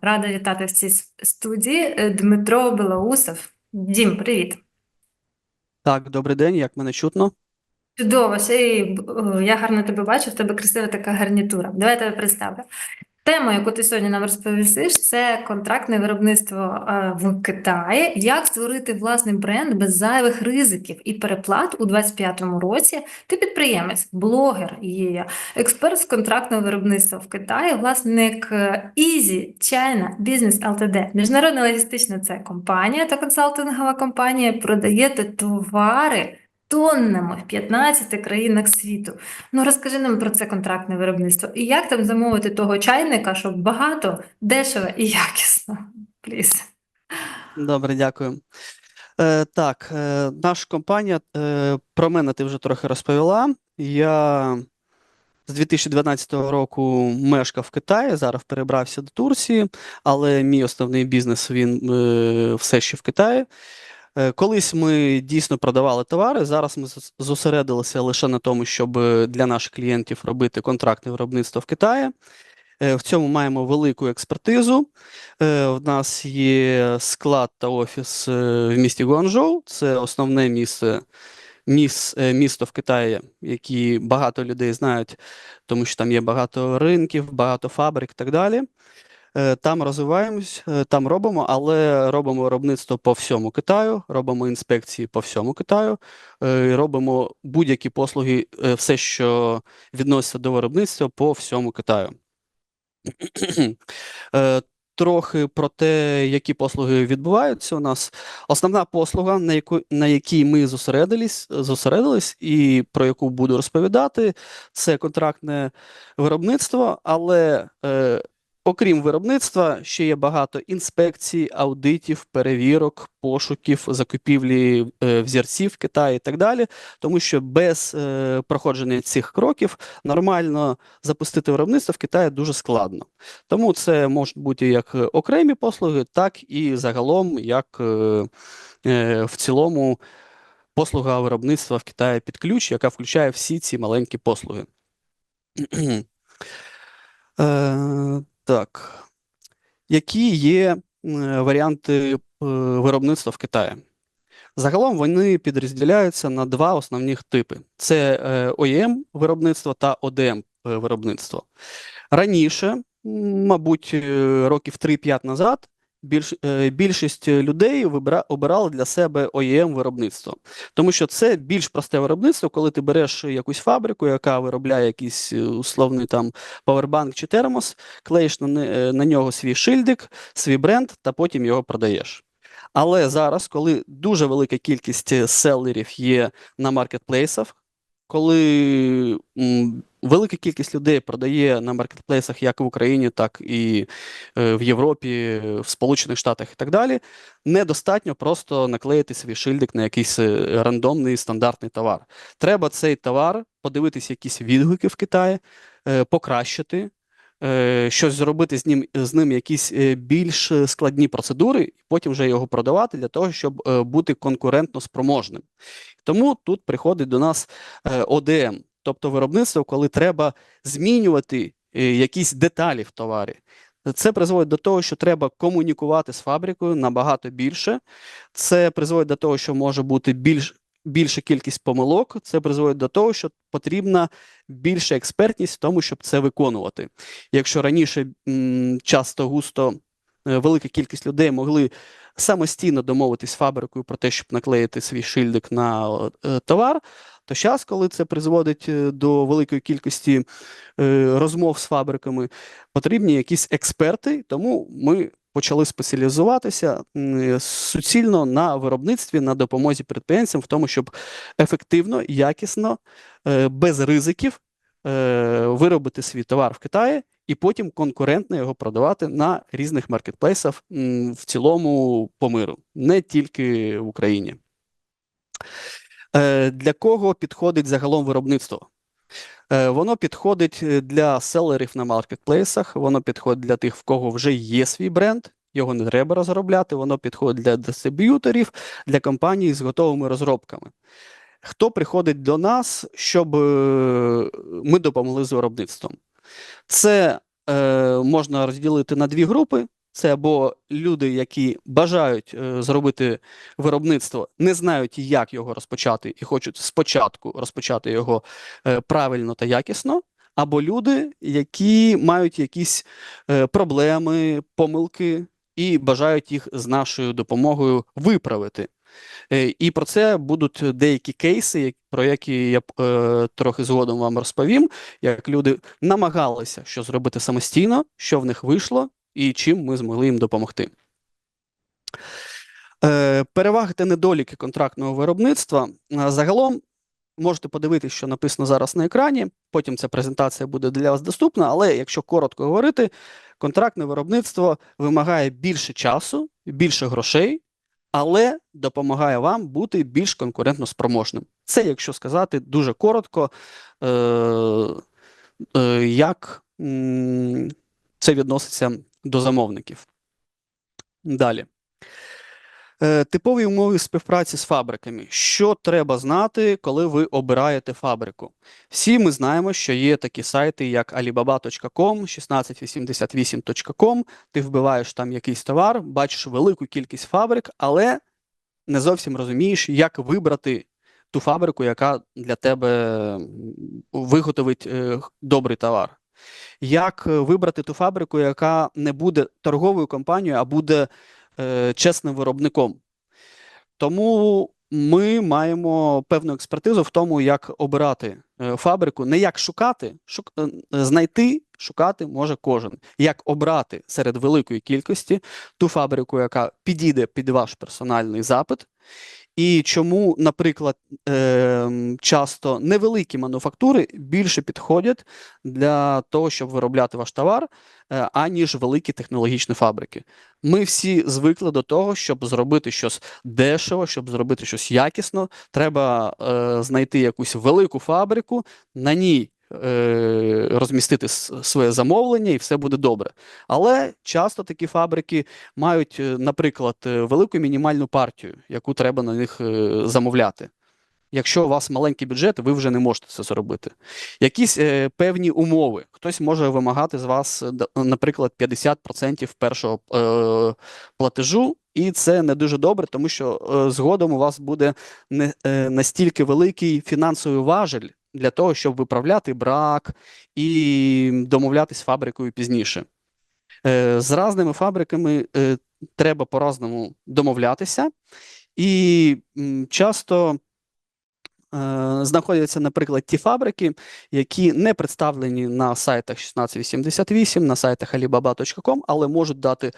Рада вітати в цій студії е, Дмитро Белоусов. Дім, привіт. Так, добрий день, як мене чутно? Чудово, ще й е, я гарно тебе бачу, в тебе красива така гарнітура. Давай я тебе представлю. Тема, яку ти сьогодні нам розповісиш, це контрактне виробництво е, в Китаї. Як створити власний бренд без зайвих ризиків і переплат у 25-му році. Ти підприємець, блогер, є експерт з контрактного виробництва в Китаї, власник е, Easy China Business Ltd. Міжнародна логістична це компанія та консалтингова компанія. Продаєте товари тоннами в 15 країнах світу. Ну, розкажи нам про це контрактне виробництво. І як там замовити того чайника, щоб багато, дешево і якісно? Пліс. Добре, дякую. Е, так, е, наша компанія, е, про мене ти вже трохи розповіла. Я з 2012 року мешкав в Китаї, зараз перебрався до Турції, але мій основний бізнес він е, все ще в Китаї. Е, Колись ми дійсно продавали товари. Зараз ми зосередилися лише на тому, щоб е, для наших клієнтів робити контрактне виробництво в Китаї. Е, В цьому маємо велику експертизу. В нас є склад та офіс в місті Гуанчжоу. Це основне місце, міс, місто в Китаї, яке багато людей знають, тому що там є багато ринків, багато фабрик і так далі. Е, Там розвиваємось, е, там робимо, але робимо виробництво по всьому Китаю, робимо інспекції по всьому Китаю, е, робимо будь-які послуги, все, що відноситься до виробництва по всьому Китаю. Трохи про те, які послуги відбуваються у нас. Основна послуга, на яку, на якій ми зосередились, зосередились і про яку буду розповідати, це контрактне виробництво, але е, окрім виробництва, ще є багато інспекцій, аудитів, перевірок, пошуків, закупівлі е, взірців в Китаї і так далі. Тому що без е, проходження цих кроків нормально запустити виробництво в Китаї дуже складно. Тому це можуть бути як окремі послуги, так і загалом, як е, в цілому послуга виробництва в Китаї під ключ, яка включає всі ці маленькі послуги. Так. Які є е, варіанти е, виробництва в Китаї? Загалом вони підрозділяються на два основних типи: це е, OEM виробництво та ODM е, виробництво. Раніше, мабуть, років 3-5 назад, більш, е, більшість людей вибира, обирали для себе OEM виробництво, тому що це більш просте виробництво, коли ти береш якусь фабрику, яка виробляє якийсь е, условний там павербанк чи термос, клеїш на, е, на нього свій шильдик, свій бренд, та потім його продаєш. Але зараз, коли дуже велика кількість селерів є на маркетплейсах, коли велика кількість людей продає на маркетплейсах як в Україні, так і е, в Європі, в Сполучених Штатах і так далі, недостатньо просто наклеїти свій шильдик на якийсь е, рандомний стандартний товар. Треба цей товар подивитися якісь відгуки в Китаї, е, покращити, щось зробити з ним, з ним якісь е, більш складні процедури, і потім вже його продавати для того, щоб е, бути конкурентно спроможним. Тому тут приходить до нас е, ОДМ, тобто виробництво, коли треба змінювати е, якісь деталі в товарі. Це призводить до того, що треба комунікувати з фабрикою набагато більше. Це призводить до того, що може бути більш більша кількість помилок. Це призводить до того, що потрібна більша експертність в тому, щоб це виконувати. Якщо раніше часто густо е, велика кількість людей могли самостійно домовитись з фабрикою про те, щоб наклеїти свій шильдик на е, товар, то зараз, коли це призводить е, до великої кількості розмов з фабриками, потрібні якісь експерти, тому ми почали спеціалізуватися суцільно на виробництві, на допомозі підприємцям в тому, щоб ефективно, якісно, е, без ризиків е, виробити свій товар в Китаї і потім конкурентно його продавати на різних маркетплейсах в цілому по миру, не тільки в Україні. Е, Для кого підходить загалом виробництво? Е, Воно підходить е, для селерів на маркетплейсах, воно підходить для тих, в кого вже є свій бренд, його не треба розробляти, воно підходить для дистриб'юторів, для компаній з готовими розробками. Хто приходить до нас, щоб е, ми допомогли з виробництвом? Це е, можна розділити на дві групи: Це або люди, які бажають е, зробити виробництво, не знають, як його розпочати, і хочуть спочатку розпочати його е, правильно та якісно, або люди, які мають якісь е, проблеми, помилки і бажають їх з нашою допомогою виправити. І про це будуть деякі кейси, про які я е, трохи згодом вам розповім, як люди намагалися що зробити самостійно, що в них вийшло, і чим ми змогли їм допомогти. Е, переваги та недоліки контрактного виробництва. Загалом можете подивитися, що написано зараз на екрані. Потім ця презентація буде для вас доступна, але якщо коротко говорити, контрактне виробництво вимагає більше часу, більше грошей, але допомагає вам бути більш конкурентно спроможним. Це, якщо сказати дуже коротко, е, е, як це відноситься до замовників. Далі. Е, Типові умови співпраці з фабриками. Що треба знати, коли ви обираєте фабрику? Всі ми знаємо, що є такі сайти, як alibaba.com, 1688.com. Ти вбиваєш там якийсь товар, бачиш велику кількість фабрик, але не зовсім розумієш, як вибрати ту фабрику, яка для тебе виготовить е, добрий товар. Як е, вибрати ту фабрику, яка не буде торговою компанією, а буде е, чесним виробником. Тому ми маємо певну експертизу в тому, як обирати е, фабрику, не як шукати, шук... е, знайти, шукати може кожен. Як обрати серед великої кількості ту фабрику, яка підійде під ваш персональний запит, і чому, наприклад, е, часто невеликі мануфактури більше підходять для того, щоб виробляти ваш товар, е, аніж великі технологічні фабрики. Ми всі звикли до того, щоб зробити щось дешево, щоб зробити щось якісно. Треба е, знайти якусь велику фабрику, на ній розмістити своє замовлення, і все буде добре. Але часто такі фабрики мають, е, наприклад, е, велику мінімальну партію, яку треба на них е, замовляти. Якщо у вас маленький бюджет, ви вже не можете це зробити. Якісь е, певні умови. Хтось може вимагати з вас, е, наприклад, 50% першого е, платежу, і це не дуже добре, тому що е, згодом у вас буде не е, настільки великий фінансовий важель для того, щоб виправляти брак і домовлятись з фабрикою пізніше. Е, з різними фабриками е, треба по-разному домовлятися, і часто е, знаходяться, наприклад, ті фабрики, які не представлені на сайтах 1688, на сайтах alibaba.com, але можуть дати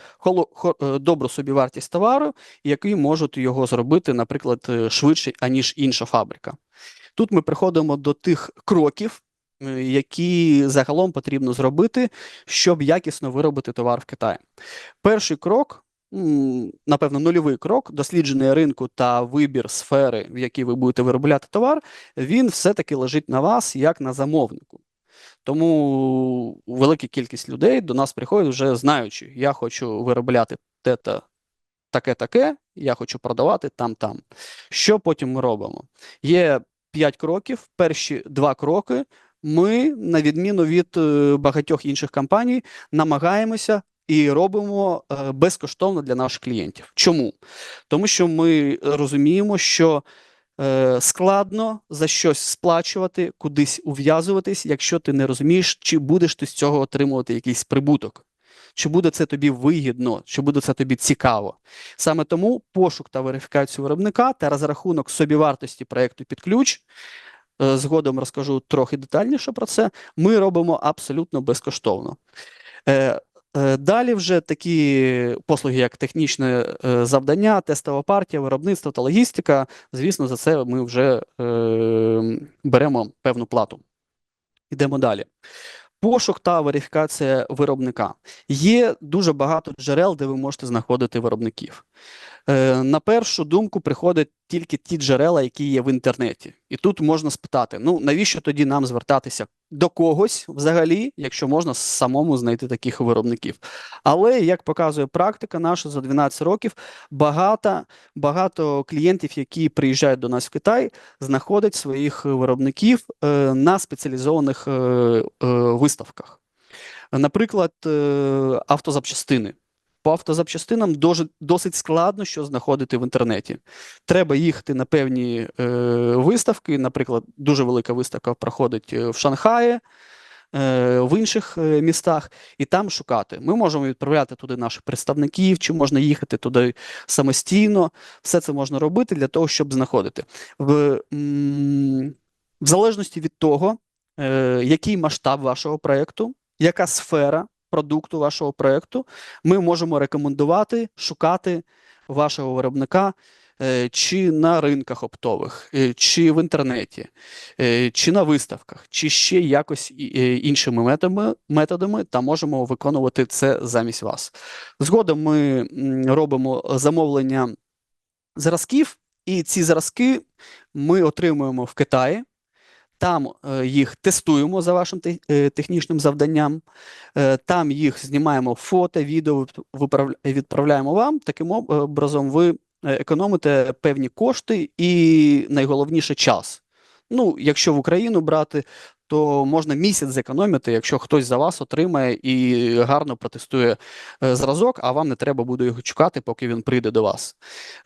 добру собівартість товару, які можуть його зробити, наприклад, швидше, аніж інша фабрика. Тут ми приходимо до тих кроків, е, які загалом потрібно зробити, щоб якісно виробити товар в Китаї. Перший крок, напевно, нульовий крок, дослідження ринку та вибір сфери, в якій ви будете виробляти товар, він все-таки лежить на вас як на замовнику. Тому велика кількість людей до нас приходять вже знаючи, я хочу виробляти те-та таке-таке, я хочу продавати там-там. Що потім ми робимо? Є п'ять кроків. Перші два кроки ми, на відміну від е, багатьох інших компаній, намагаємося і робимо е, безкоштовно для наших клієнтів. Чому? Тому що ми розуміємо, що е, складно за щось сплачувати, кудись ув'язуватись, якщо ти не розумієш, чи будеш ти з цього отримувати якийсь прибуток. Чи буде це тобі вигідно, чи буде це тобі цікаво? Саме тому пошук та верифікацію виробника та розрахунок собівартості проєкту під ключ. е, Згодом розкажу трохи детальніше про це. Ми робимо абсолютно безкоштовно. Е, е, Далі вже такі послуги, як технічне завдання, тестова партія, виробництво та логістика. Звісно, за це ми вже беремо певну плату. Йдемо далі. Пошук та верифікація виробника. Є дуже багато джерел, де ви можете знаходити виробників. Е, на першу думку приходять тільки ті джерела, які є в інтернеті. І тут можна спитати: ну навіщо тоді нам звертатися до когось взагалі, якщо можна самому знайти таких виробників? Але як показує практика наша за 12 років, багато, багато клієнтів, які приїжджають до нас в Китай, знаходять своїх виробників е, на спеціалізованих е, е, виставках. Наприклад, е, автозапчастини. По автозапчастинам досить складно що знаходити в інтернеті. Треба їхати на певні е, виставки. Наприклад, дуже велика виставка проходить е, в Шанхаї, е, в інших е, містах, і там шукати. Ми можемо відправляти туди наших представників, чи можна їхати туди самостійно. Все це можна робити для того, щоб знаходити. В, в залежності від того, який масштаб вашого проєкту, яка сфера продукту вашого проєкту, ми можемо рекомендувати шукати вашого виробника е, чи на ринках оптових, е, чи в інтернеті, е, чи на виставках, чи ще якось іншими методами, методами та можемо виконувати це замість вас. Згодом ми робимо замовлення зразків, і ці зразки ми отримуємо в Китаї. Там е, їх тестуємо за вашим е, технічним завданням. Е, Там їх знімаємо фото, відео відправляємо вам. Таким образом, ви економите певні кошти і найголовніше час. Ну, якщо в Україну брати, то можна місяць зекономити, якщо хтось за вас отримає і гарно протестує е, зразок, а вам не треба буде його чекати, поки він прийде до вас.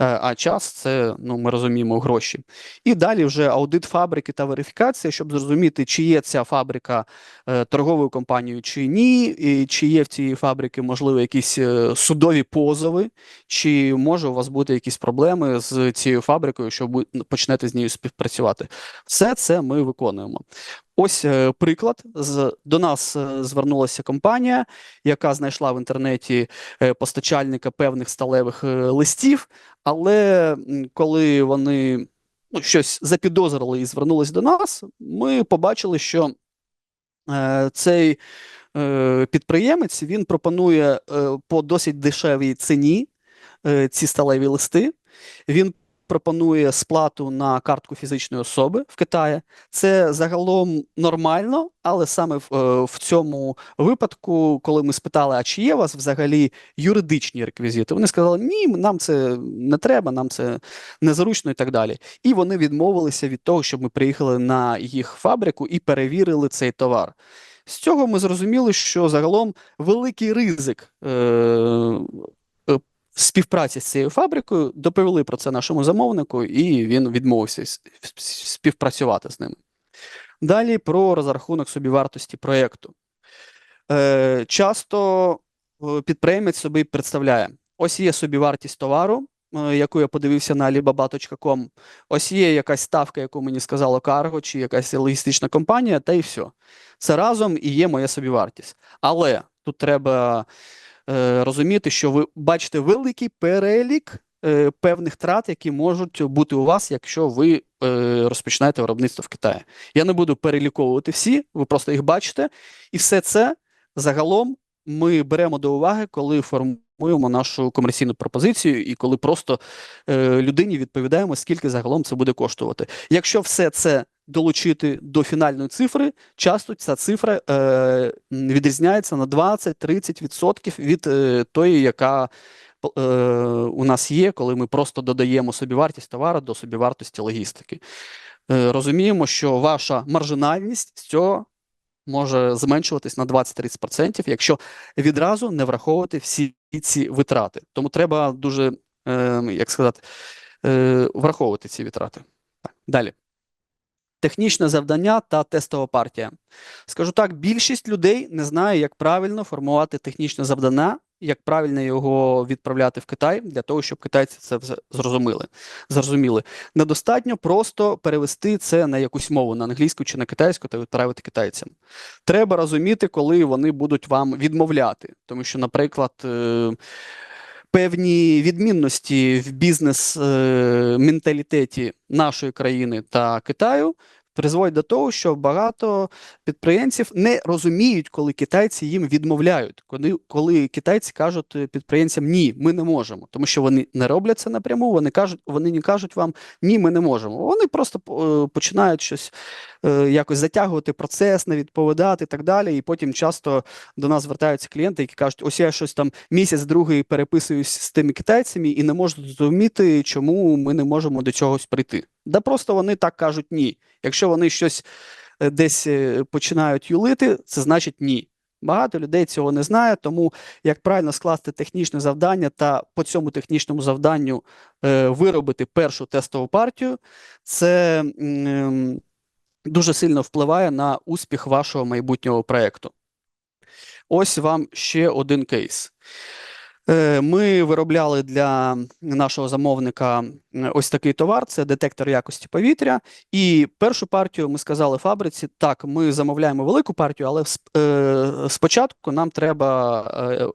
Е, А час це, ну, ми розуміємо, гроші. І далі вже аудит фабрики та верифікація, щоб зрозуміти, чи є ця фабрика е, торговою компанією чи ні, і чи є в цій фабрики, можливо, якісь судові позови, чи може у вас бути якісь проблеми з цією фабрикою, що почнете з нею співпрацювати. Все це ми виконуємо. Ось е, приклад. З, до нас е, звернулася компанія, яка знайшла в інтернеті е, постачальника певних сталевих листів, але коли вони ну, щось запідозрили і звернулись до нас, ми побачили, що цей підприємець він пропонує по досить дешевій ціні ці сталеві листи. Він пропонує сплату на картку фізичної особи в Китаї. Це загалом нормально, але саме в, е, в цьому випадку, коли ми спитали, а чи є у вас взагалі юридичні реквізити, вони сказали, ні, нам це не треба, нам це незручно і так далі. І вони відмовилися від того, щоб ми приїхали на їх фабрику і перевірили цей товар. З цього ми зрозуміли, що загалом великий ризик е, співпраці з цією фабрикою доповіли про це нашому замовнику, і він відмовився співпрацювати з ними. Далі про розрахунок собівартості проєкту. Е, часто е, підприємець собі представляє: ось є собівартість товару, е, яку я подивився на alibaba.com, ось є якась ставка, яку мені сказало Cargo, чи якась логістична компанія, та й все. Це разом і є моя собівартість. Але тут треба розуміти, що ви бачите великий перелік е, певних трат, які можуть бути у вас, якщо ви е, розпочинаєте виробництво в Китаї. Я не буду переліковувати всі, ви просто їх бачите, і все це загалом ми беремо до уваги, коли формуємо нашу комерційну пропозицію, і коли просто е, людині відповідаємо, скільки загалом це буде коштувати. Якщо все це долучити до фінальної цифри, часто ця цифра е, відрізняється на 20-30% від е, тої, яка е, у нас є, коли ми просто додаємо собівартість товару до собівартості логістики. Е, розуміємо, що ваша маржинальність з цього може зменшуватись на 20-30%, якщо відразу не враховувати всі ці витрати. Тому треба дуже, е, як сказати, е, враховувати ці витрати. Так, далі. Технічне завдання та тестова партія. Скажу так, більшість людей не знає, як правильно формувати технічне завдання, як правильно його відправляти в Китай, для того, щоб китайці це зрозуміли. зрозуміли. Недостатньо просто перевести це на якусь мову, на англійську чи на китайську, та відправити китайцям. Треба розуміти, коли вони будуть вам відмовляти. Тому що, наприклад, е, певні відмінності в бізнес-менталітеті нашої країни та Китаю призводять до того, що багато підприємців не розуміють, коли китайці їм відмовляють, коли, коли китайці кажуть підприємцям ні, ми не можемо, тому що вони не роблять це напряму. Вони кажуть, вони не кажуть вам ні, ми не можемо. Вони просто е, починають щось е, якось затягувати процес, не відповідати і так далі. І потім часто до нас звертаються клієнти, які кажуть, ось я щось там місяць другий переписуюсь з тими китайцями і не можу зрозуміти, чому ми не можемо до чогось прийти. Да просто вони так кажуть ні. Якщо вони щось е, десь е, починають юлити, це значить ні. Багато людей цього не знає, тому як правильно скласти технічне завдання та по цьому технічному завданню е, виробити першу тестову партію, це м, дуже сильно впливає на успіх вашого майбутнього проєкту. Ось вам ще один кейс. Е, Ми виробляли для нашого замовника ось такий товар: це детектор якості повітря. І першу партію ми сказали фабриці: так, ми замовляємо велику партію, але е, спочатку нам треба е,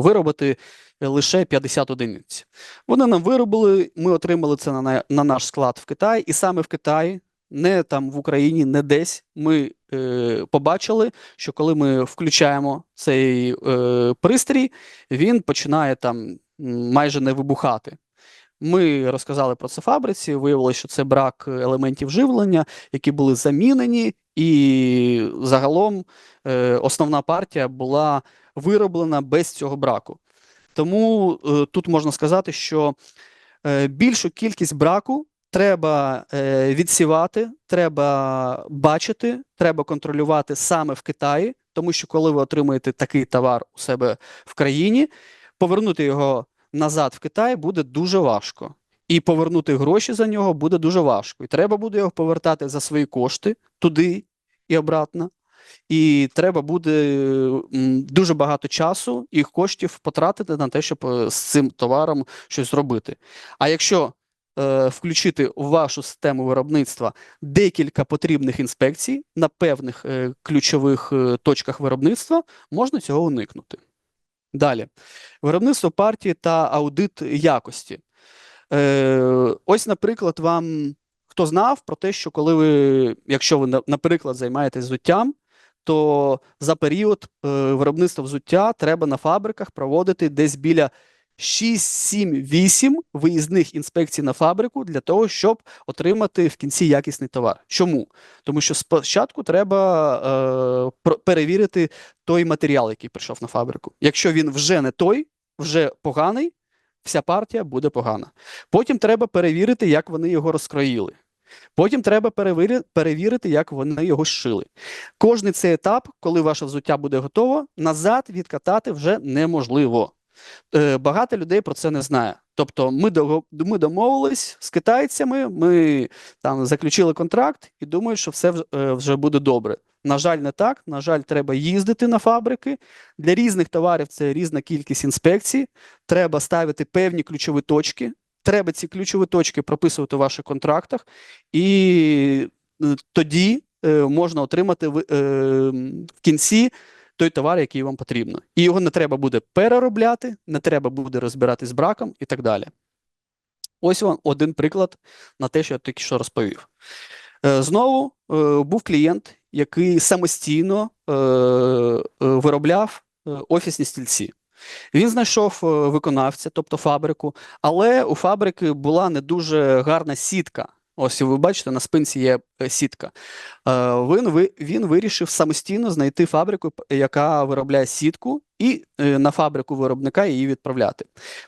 виробити лише 50 одиниць. Вони нам виробили, ми отримали це на, на- на наш склад в Китаї, і саме в Китаї, не там в Україні, не десь, ми е, побачили, що коли ми включаємо цей е, пристрій, він починає там майже не вибухати. Ми розказали про це фабриці, виявилося, що це брак елементів живлення, які були замінені, і загалом е, основна партія була вироблена без цього браку. Тому е, тут можна сказати, що е, більшу кількість браку треба е, відсівати, треба бачити, треба контролювати саме в Китаї, тому що коли ви отримуєте такий товар у себе в країні, повернути його назад в Китай буде дуже важко. І повернути гроші за нього буде дуже важко. І треба буде його повертати за свої кошти туди і обратно. І треба буде дуже багато часу і коштів потратити на те, щоб е, з цим товаром щось зробити. А якщо е, включити у вашу систему виробництва декілька потрібних інспекцій на певних е, ключових е, точках виробництва, можна цього уникнути. Далі, виробництво партії та аудит якості. Ось, наприклад, вам хто знав про те, що коли ви, якщо ви, наприклад, займаєтесь взуттям, то за період виробництва взуття треба на фабриках проводити десь біля 6, 7, 8 виїзних інспекцій на фабрику для того, щоб отримати в кінці якісний товар. Чому? Тому що спочатку треба е, перевірити той матеріал, який прийшов на фабрику. Якщо він вже не той, вже поганий, вся партія буде погана. Потім треба перевірити, як вони його розкроїли. Потім треба перевірити, як вони його зшили. Кожний цей етап, коли ваше взуття буде готово, назад відкатати вже неможливо. Е, багато людей про це не знає. Тобто, ми, домовились з китайцями, ми там заключили контракт і думають, що все е, вже буде добре. На жаль, не так. На жаль, треба їздити на фабрики. Для різних товарів це різна кількість інспекцій. Треба ставити певні ключові точки. Треба ці ключові точки прописувати у ваших контрактах, і е, тоді можна отримати в кінці той товар, який вам потрібно. І його не треба буде переробляти, не треба буде розбиратись з браком і так далі. Ось вам один приклад на те, що я тільки що розповів. Е, Знову е, був клієнт, який самостійно е, виробляв офісні стільці. Він знайшов виконавця, тобто фабрику, але у фабрики була не дуже гарна сітка. Ось ви бачите, на спинці є е, сітка. Е, Він, він вирішив самостійно знайти фабрику, яка виробляє сітку, і е, на фабрику виробника її відправляти.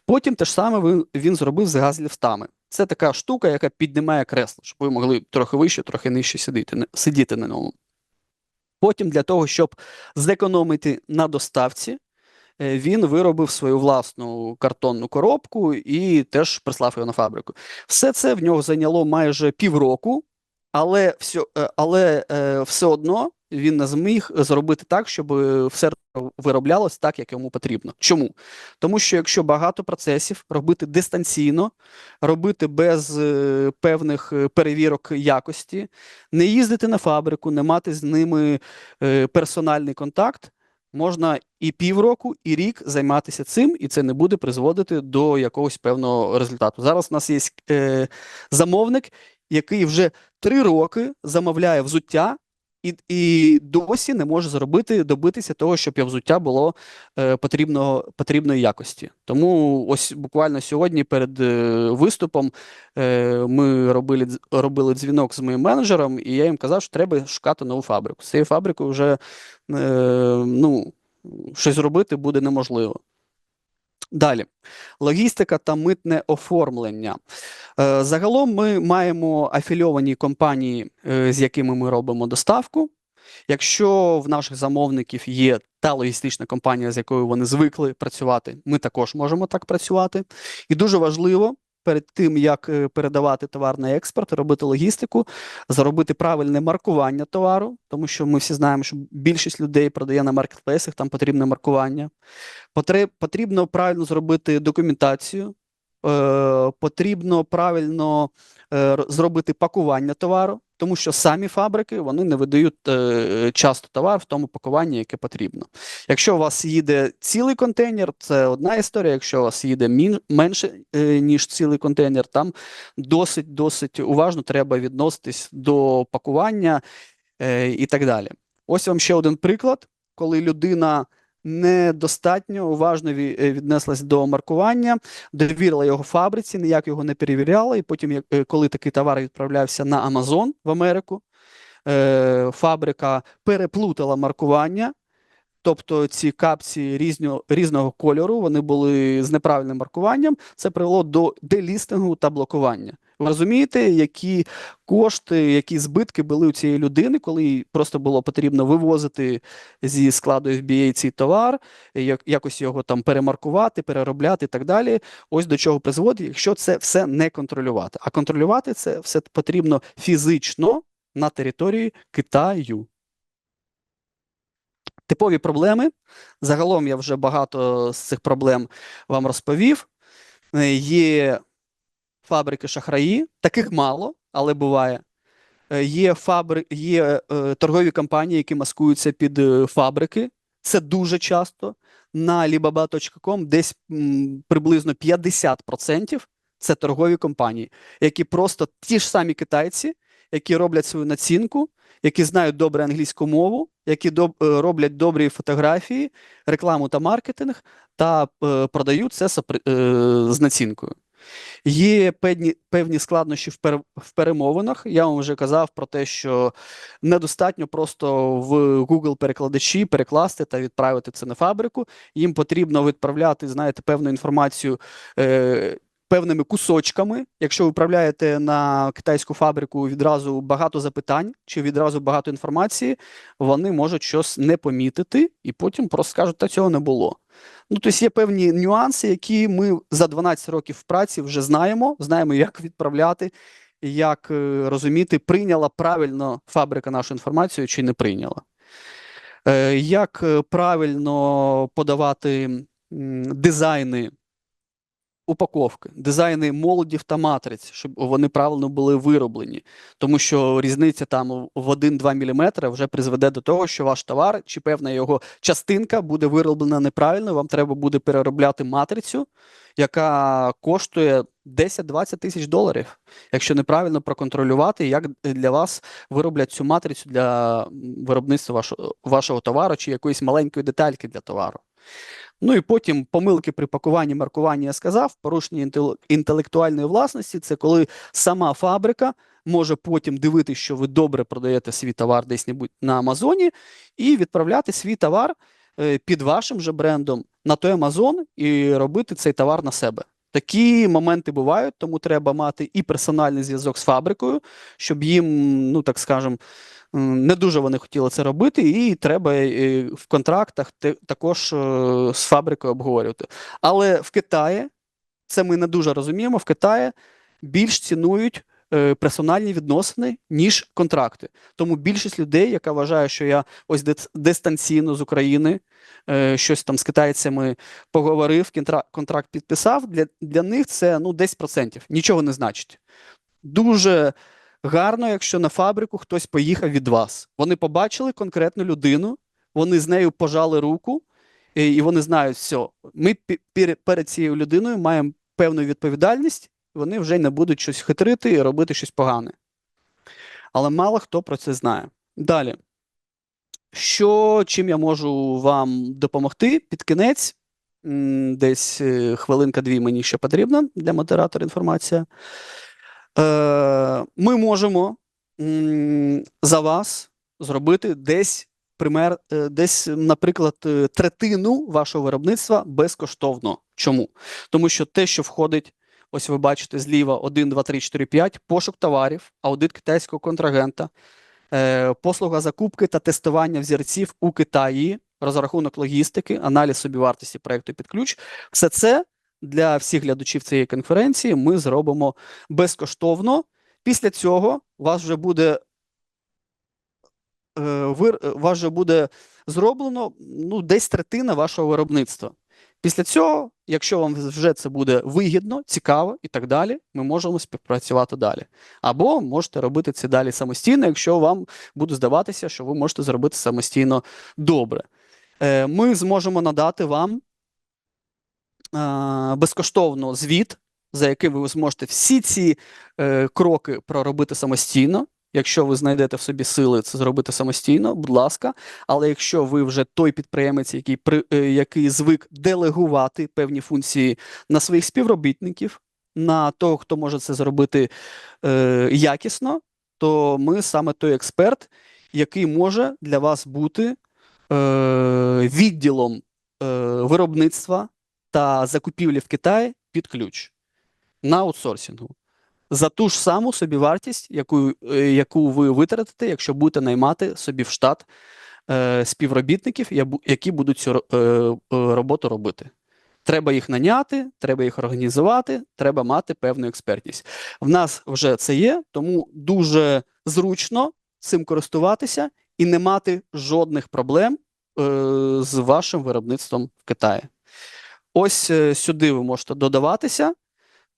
Потім те ж саме він, він зробив з газліфтами. Це така штука, яка піднімає кресло, щоб ви могли трохи вище, трохи нижче сидіти, сидіти на ньому. Потім для того, щоб зекономити на доставці, він виробив свою власну картонну коробку і теж прислав його на фабрику. Все це в нього зайняло майже півроку, але все, е, але е, все одно він не зміг зробити так, щоб е, все вироблялось так, як йому потрібно. Чому? Тому що якщо багато процесів робити дистанційно, робити без е, певних е, перевірок якості, не їздити на фабрику, не мати з ними е, персональний контакт, можна і півроку, і рік займатися цим, і це не буде призводити до якогось певного результату. Зараз у нас є е, замовник, який вже три роки замовляє взуття. І, і досі не може зробити, добитися того, щоб його взуття було е, потрібного, потрібної якості. Тому ось буквально сьогодні перед е, виступом е, ми робили, робили дзвінок з моїм менеджером, і я їм казав, що треба шукати нову фабрику. З цією фабрикою вже е, ну, щось зробити буде неможливо. Далі, логістика та митне оформлення. Е, Загалом ми маємо афільовані компанії, е, з якими ми робимо доставку, Якщо в наших замовників є та логістична компанія, з якою вони звикли працювати, ми також можемо так працювати. І дуже важливо перед тим, як е, передавати товар на експорт, робити логістику, зробити правильне маркування товару, тому що ми всі знаємо, що більшість людей продає на маркетплейсах, там потрібне маркування. Потрібно правильно зробити документацію, е, потрібно правильно е, зробити пакування товару, тому що самі фабрики вони не видають е, часто товар в тому пакуванні, яке потрібно. Якщо у вас їде цілий контейнер, це одна історія. Якщо у вас їде менше е, ніж цілий контейнер, там досить досить уважно треба відноситись до пакування е, і так далі. Ось вам ще один приклад, коли людина недостатньо уважно е, віднеслась до маркування, довірила його фабриці, ніяк його не перевіряла. І потім, е, коли такий товар відправлявся на Амазон в Америку, е, фабрика переплутала маркування. Тобто ці капці різнього, різного кольору, вони були з неправильним маркуванням. Це привело до делістингу та блокування. Розумієте, які кошти, які збитки були у цієї людини, коли їй просто було потрібно вивозити зі складу FBA цей товар, як, якось його там перемаркувати, переробляти і так далі. Ось до чого призводить, якщо це все не контролювати. А контролювати це все потрібно фізично на території Китаю. Типові проблеми. Загалом я вже багато з цих проблем вам розповів. Е, Є фабрики шахраї, таких мало, але буває. Е, Є, фабри... є е, торгові компанії, які маскуються під е, фабрики. Це дуже часто. На Alibaba.com десь приблизно 50% це торгові компанії, які просто ті ж самі китайці, які роблять свою націнку, які знають добре англійську мову, які доб- е, роблять добрі фотографії, рекламу та маркетинг, та е, продають це е, з націнкою. Є певні, певні складнощі в, пер, в перемовинах. Я вам вже казав про те, що недостатньо просто в Google перекладачі перекласти та відправити це на фабрику. Їм потрібно відправляти, знаєте, певну інформацію. Е, Певними кусочками, якщо ви відправляєте на китайську фабрику відразу багато запитань чи відразу багато інформації, вони можуть щось не помітити і потім просто скажуть, та цього не було. Ну, тобто є певні нюанси, які ми за 12 років праці вже знаємо, знаємо, як відправляти, як е, розуміти, прийняла правильно фабрика нашу інформацію чи не прийняла. Е, Як е, правильно подавати дизайни упаковки, дизайни молодів та матриць, щоб вони правильно були вироблені. Тому що різниця там в 1-2 мм вже призведе до того, що ваш товар чи певна його частинка буде вироблена неправильно. Вам треба буде переробляти матрицю, яка коштує 10-20 тисяч доларів, якщо неправильно проконтролювати, як для вас вироблять цю матрицю для виробництва вашого, вашого товару чи якоїсь маленької детальки для товару. Ну і потім помилки при пакуванні, маркуванні я сказав, порушення інтелектуальної власності це коли сама фабрика може потім дивитися, що ви добре продаєте свій товар десь на Амазоні, і відправляти свій товар е, під вашим же брендом на той Амазон і робити цей товар на себе. Такі моменти бувають, тому треба мати і персональний зв'язок з фабрикою, щоб їм, ну так скажемо, не дуже вони хотіли це робити, і треба е, в контрактах також е, з фабрикою обговорювати. Але в Китаї, це ми не дуже розуміємо, в Китаї більш цінують е, персональні відносини, ніж контракти. Тому більшість людей, яка вважає, що я ось дис- дистанційно з України, е, щось там з китайцями поговорив, контракт підписав, для, для них це ну, 10%, нічого не значить. Дуже гарно, якщо на фабрику хтось поїхав від вас. Вони побачили конкретну людину, вони з нею пожали руку, і вони знають, все, ми перед цією людиною маємо певну відповідальність, вони вже не будуть щось хитрити і робити щось погане. Але мало хто про це знає. Далі. Що, чим я можу вам допомогти під кінець? Десь е, хвилинка-дві мені ще потрібна для модератора інформація. Е, Ми можемо за вас зробити десь пример, е, десь, наприклад, е, третину вашого виробництва безкоштовно. Чому? Тому що те, що входить, ось ви бачите зліва 1, 2, 3, 4, 5, пошук товарів, аудит китайського контрагента, послуга закупки та тестування взірців у Китаї, розрахунок логістики, аналіз собівартості проекту під ключ. Все це для всіх глядачів цієї конференції ми зробимо безкоштовно. Після цього вас вже буде е, вир, вас вже буде зроблено ну, десь третина вашого виробництва. Після цього, якщо вам вже це буде вигідно, цікаво і так далі, ми можемо співпрацювати далі. Або можете робити це далі самостійно, якщо вам буде здаватися, що ви можете зробити самостійно добре. Е, Ми зможемо надати вам безкоштовно звіт, за яким ви зможете всі ці е, кроки проробити самостійно. Якщо ви знайдете в собі сили це зробити самостійно, будь ласка. Але якщо ви вже той підприємець, який при е, який звик делегувати певні функції на своїх співробітників, на того, хто може це зробити е, якісно, то ми саме той експерт, який може для вас бути е, відділом е, виробництва та закупівлі в Китаї під ключ на аутсорсингу за ту ж саму собівартість, яку, е, яку ви витратите, якщо будете наймати собі в штат е, співробітників, які будуть цю е, е, роботу робити. Треба їх наняти, треба їх організувати, треба мати певну експертність. В нас вже це є, тому дуже зручно цим користуватися і не мати жодних проблем е, з вашим виробництвом в Китаї. Ось е, сюди ви можете додаватися.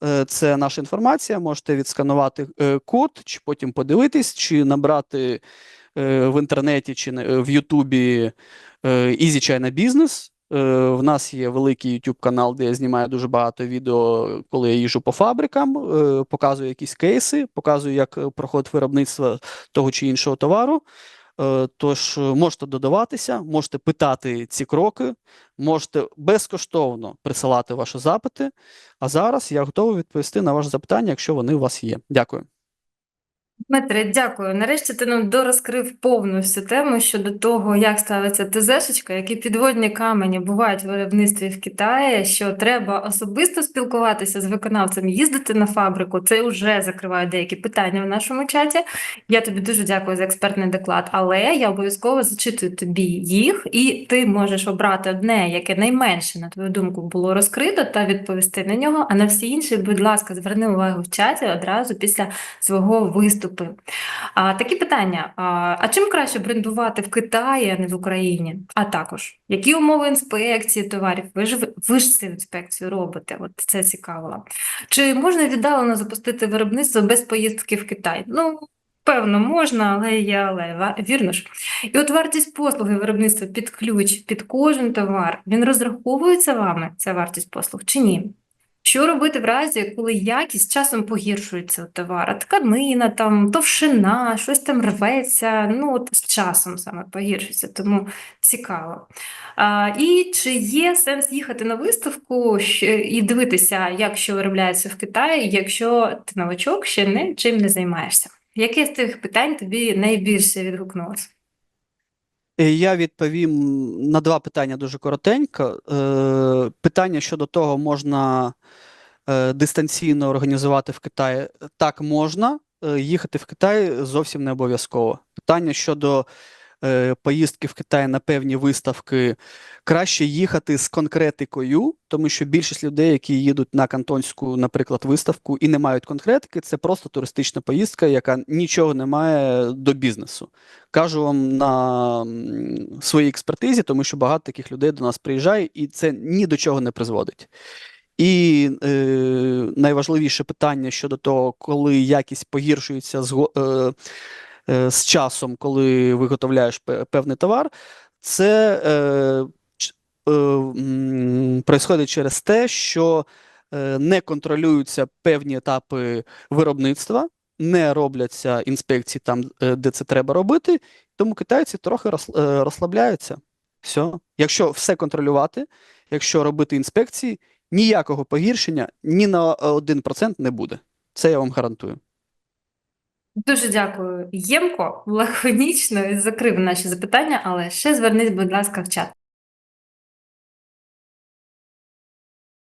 Е, Це наша інформація. Можете відсканувати е, код, чи потім подивитись, чи набрати в інтернеті чи в Ютубі Easy China Business. В нас є великий YouTube канал, де я знімаю дуже багато відео, коли я їжджу по фабрикам, показую якісь кейси, показую, як проходить виробництво того чи іншого товару. Е, Тож е, можете додаватися, можете питати ці кроки, можете безкоштовно присилати ваші запити. А зараз я готовий відповісти на ваші запитання, якщо вони у вас є. Дякую. Дмитре, дякую. Нарешті ти нам дорозкрив повну всю тему щодо того, як ставиться ТЗшечка, які підводні камені бувають в виробництві в Китаї, що треба особисто спілкуватися з виконавцем, їздити на фабрику. Це вже закриває деякі питання в нашому чаті. Я тобі дуже дякую за експертний доклад, але я обов'язково зачитую тобі їх, і ти можеш обрати одне, яке найменше, на твою думку, було розкрито, та відповісти на нього. А на всі інші, будь ласка, зверни увагу в чаті одразу після свого виступу. А, такі питання: а, чим краще брендувати в Китаї, а не в Україні? А також, які умови інспекції товарів? Ви ж ви ж цю інспекцію робите? От це цікаво. Чи можна віддалено запустити виробництво без поїздки в Китай? Ну, певно, можна, але є але, вірно ж. І от вартість послуги виробництва під ключ, під кожен товар, він розраховується вами, ця вартість послуг, чи ні? Що робити в разі, коли якість часом погіршується у товара? Тканина, там, товщина, щось там рветься, ну от з часом саме погіршується, тому цікаво. А, і чи є сенс їхати на виставку і дивитися, як що виробляється в Китаї, якщо ти новачок ще не чим не займаєшся? Яке з цих питань тобі найбільше відгукнулося? Е, Я відповім на два питання дуже коротенько. Е, Питання щодо того, можна е, дистанційно організувати в Китаї. Так, можна. Їхати в Китай зовсім не обов'язково. Питання щодо поїздки в Китай на певні виставки. Краще їхати з конкретикою, тому що більшість людей, які їдуть на кантонську, наприклад, виставку і не мають конкретики, це просто туристична поїздка, яка нічого не має до бізнесу. Кажу вам на своїй експертизі, тому що багато таких людей до нас приїжджає, і це ні до чого не призводить. І е, найважливіше питання щодо того, коли якість погіршується е, е, з часом, коли виготовляєш певний товар, це е, е, происходить через те, що е, не контролюються певні етапи виробництва, не робляться інспекції там, е, де це треба робити, тому китайці трохи е, розслабляються. Все. Якщо все контролювати, якщо робити інспекції, ніякого погіршення ні на 1% не буде. Це я вам гарантую. Дуже дякую. Ємко, лаконічно закрив наші запитання, але ще звернись, будь ласка, в чат.